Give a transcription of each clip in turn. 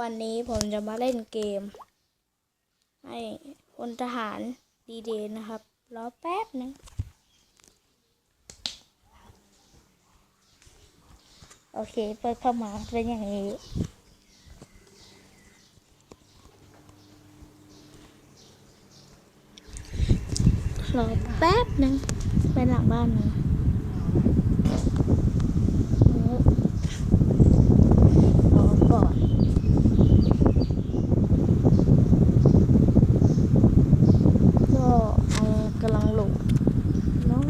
วันนี้ผมจะมาเล่นเกม ให้พลทหารดีเดย์นะครับ รอแป๊บหนึงโอเค เปิดเข้ามาเป็นอย่างนี้ รอแป๊บหนึงไปหลังบ้านนึงรอก่อน ก็เอากำลังโหลดเนาะ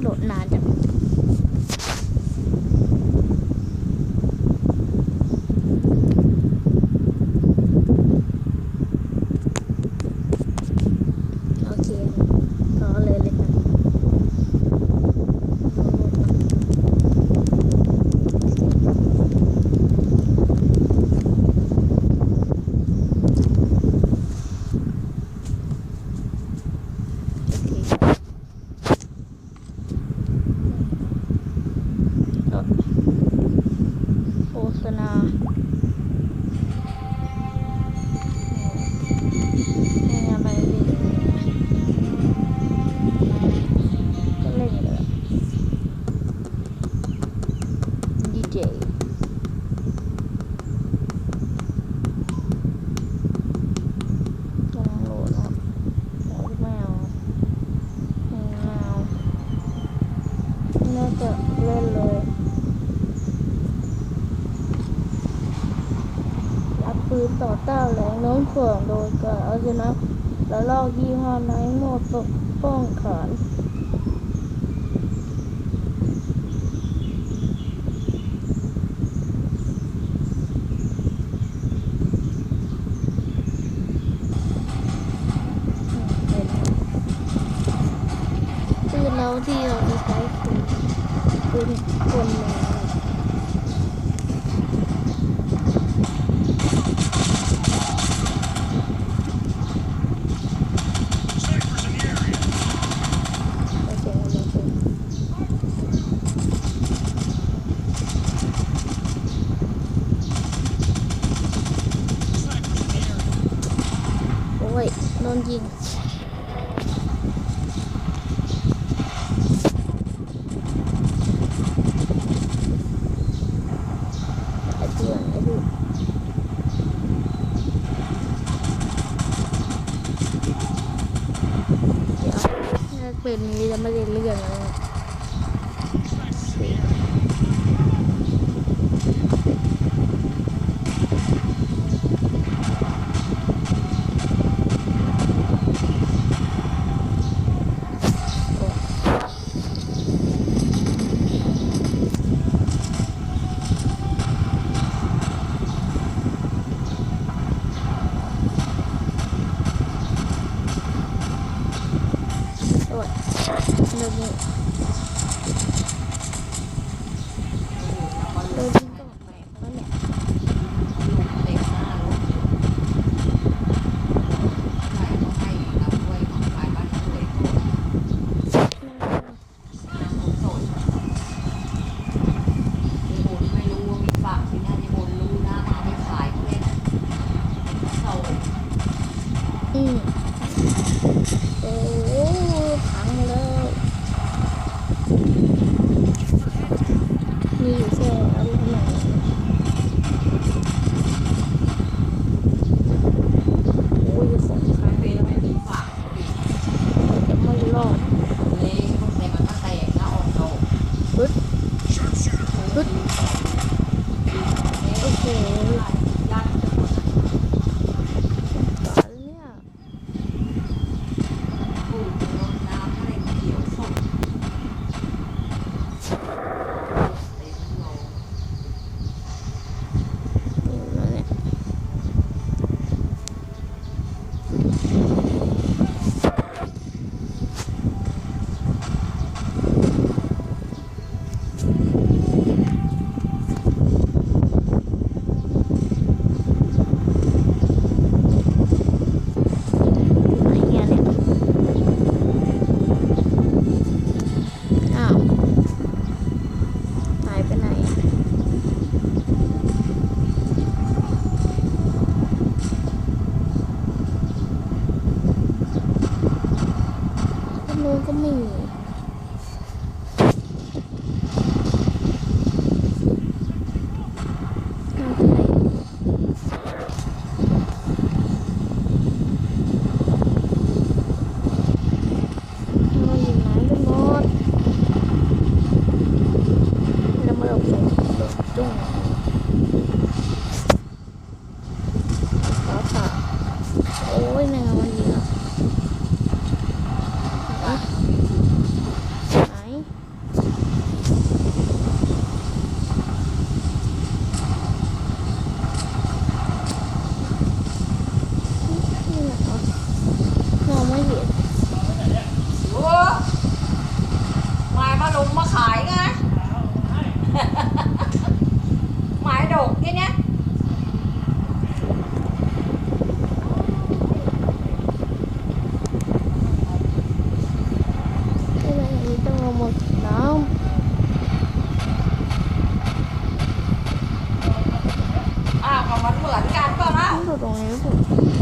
โหลดนานจังโอเครอเลยเลยกัน โฆษณาไม่งั้นมันไม่ดีก็เล่นเลยดีเจลองโหลดนะครับโหลดไม่เอาไม่เอา น่าจะเล่นเลยรับปืนต่อต้านแรงโน้มถ่วงโดยการเอาชนะและลอกยี่ห้อไนท์โหมดปกป้องขานปืนเราที่เราจะใช้คือ ปืนกลแมว โอเคโอเคโอ้ยโดนยิงไอ้เพื่อนไอ้เพื่อนเดี๋ยวถ้า เป็นนี้จะไม่ได้เรื่อง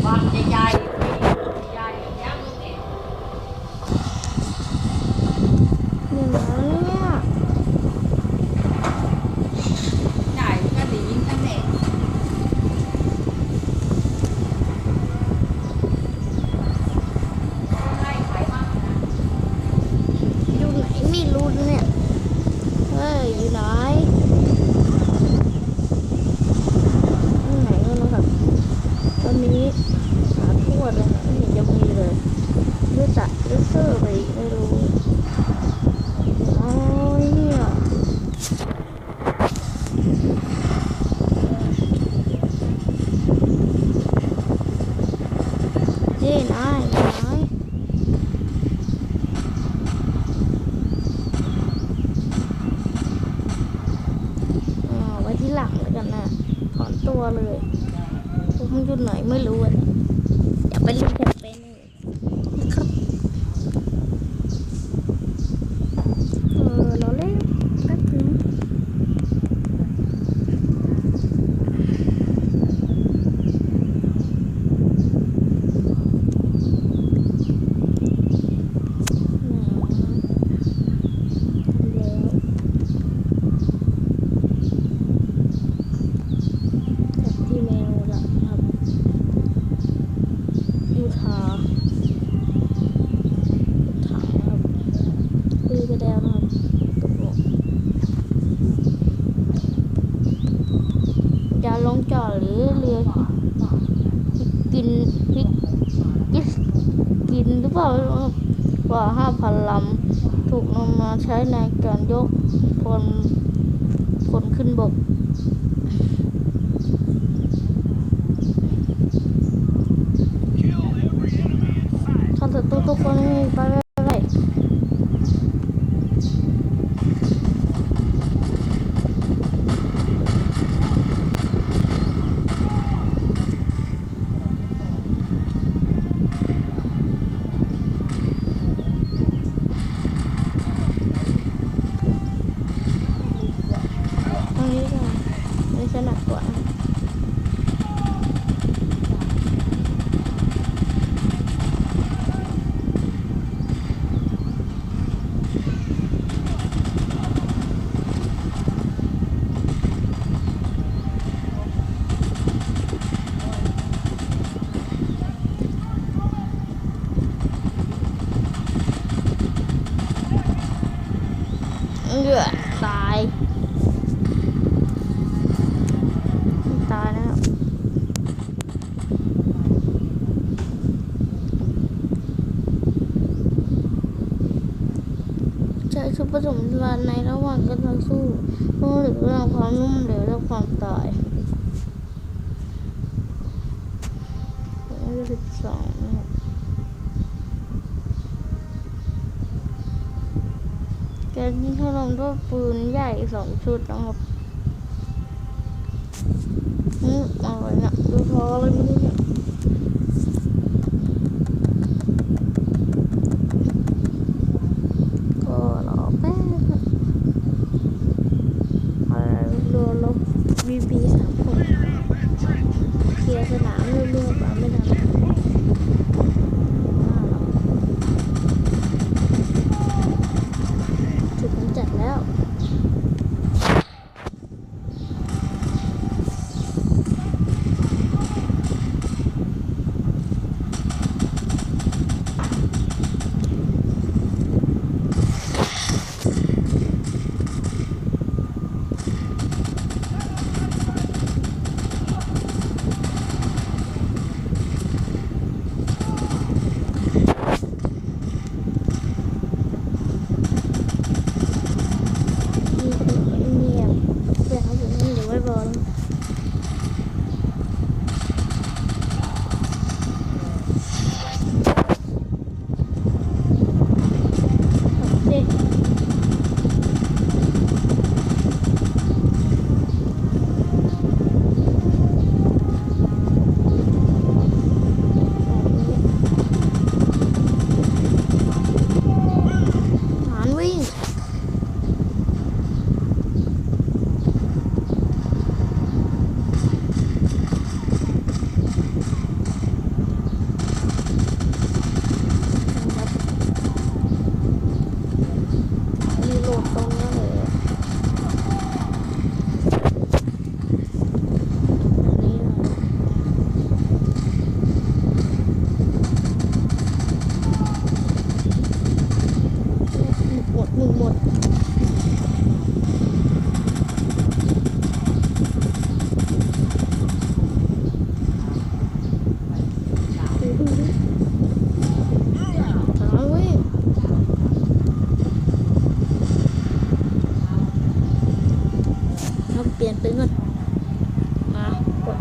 บางใหญ่ๆใหญ่ๆอย่างเงี้ยมึงเนี่ย นี่นะเนี่ย ใหญ่ก็ดีนั่นเองให้ใครบ้างนะ อยู่ไหนไม่รู้เนี่ย เฮ้ย อยู่ไหนอยู่ไหนกันนะครับตอนนี้หาทั่วเลยไม่เห็นจะมีเลยหรือจะหรือเซอร์ไปอีกไม่รู้อ๋อเนี่ยเจ๊นายอยู่ไหน อ่าไว้ที่หลังแล้วกันนะถอนตัวเลย ผมอยู่ไหนไม่รู้อะอย่าไปเล่นแคมเปญเลยนะครับเออเราเล่นแป๊บนึงแล้ว จากที่เมนูละครับยูทายูทานะครับคุยไปแล้วนะครับตกลงจะลงจอดหรือเรือกินพริกกิน กินหรือเปล่าไม่รู้ครับกว่าห้าพันลำ ถูกนำมาใช้ในการยกพลพลขึ้นบกทำศัตรูทุกคนให้ไป เอือตายตายนะครับใช้ชุดผสมพลังในระหว่างการต่อสู้เพื่อหรือเรื่องความนุ่มเหลวและความตายสิบสองนะครับ แกยิงถล่มด้วยปืนใหญ่สองชุดนะครับอืมอะไรเนี่ยดูพอเลยไม่ได้เนี่ยก็รอแป๊บนะอะไรรัวลบบีบีสามคนเคลียร์สนามเรื่อยๆไปไม่ทันอ้าว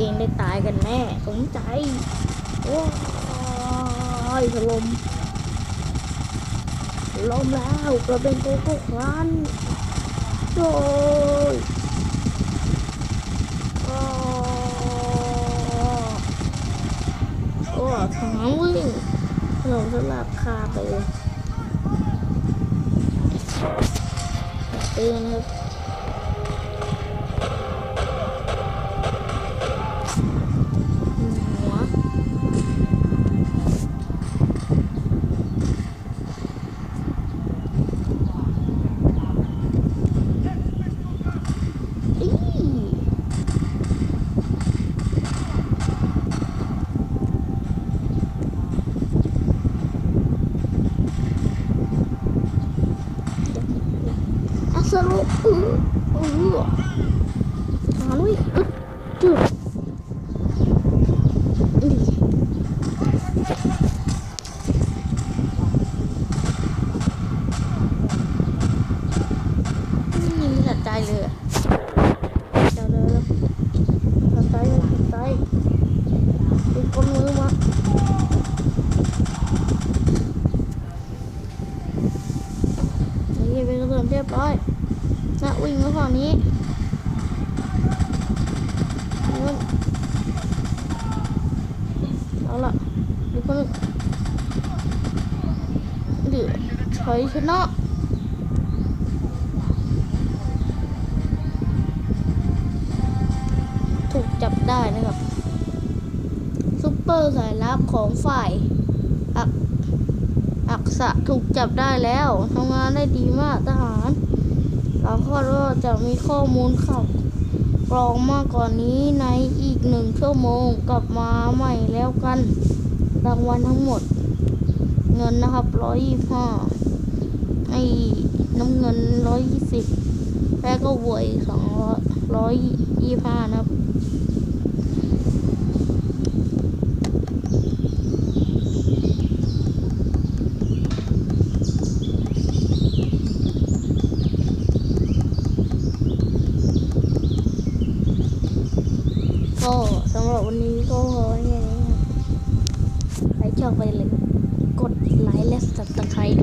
องได้ตายกันแน่สมใจ โอ้ยถล่มล้มแล้วกระเป็นโกโก้ครันโอ้ยโอ้โอ้ทางวิ่งถล่มสลับคาไปเลยเตือนครับ สรุปเออเออหาลุยอึดจุดนี่นี่มีสัจใจเลยอะ เดี๋ยวเดี๋ยวเดี๋ยวทางซ้ายทางซ้ายดึงก้นมือมานี่เป็นกระสุนเรียบร้อยนะวิ่งมาฝั่งนี้นู่นเอาละดูคนนึงเดี๋ยว ชัยชนาะถูกจับได้นะครับซุปเปอร์สายลับของฝ่าย อักอักษะถูกจับได้แล้วทำงานได้ดีมากทหารเราคาดว่าจะมีข้อมูลข่าวกรองมากกว่านี้ในอีกหนึ่งชั่วโมงกลับมาใหม่แล้วกันรางวัลทั้งหมด เงินนะครับร้อยยี่ห้า ไอ้น้ำเงินร้อยยี่สิบแล้วก็บวยสองร้อยร้อยยี่ห้านะครับก็สำหรับวันนี้ก็พอแค่นี้ครับใครชอบไปเลย กดไลค์และสับตะไคร้ด้วยบ๊ายบาย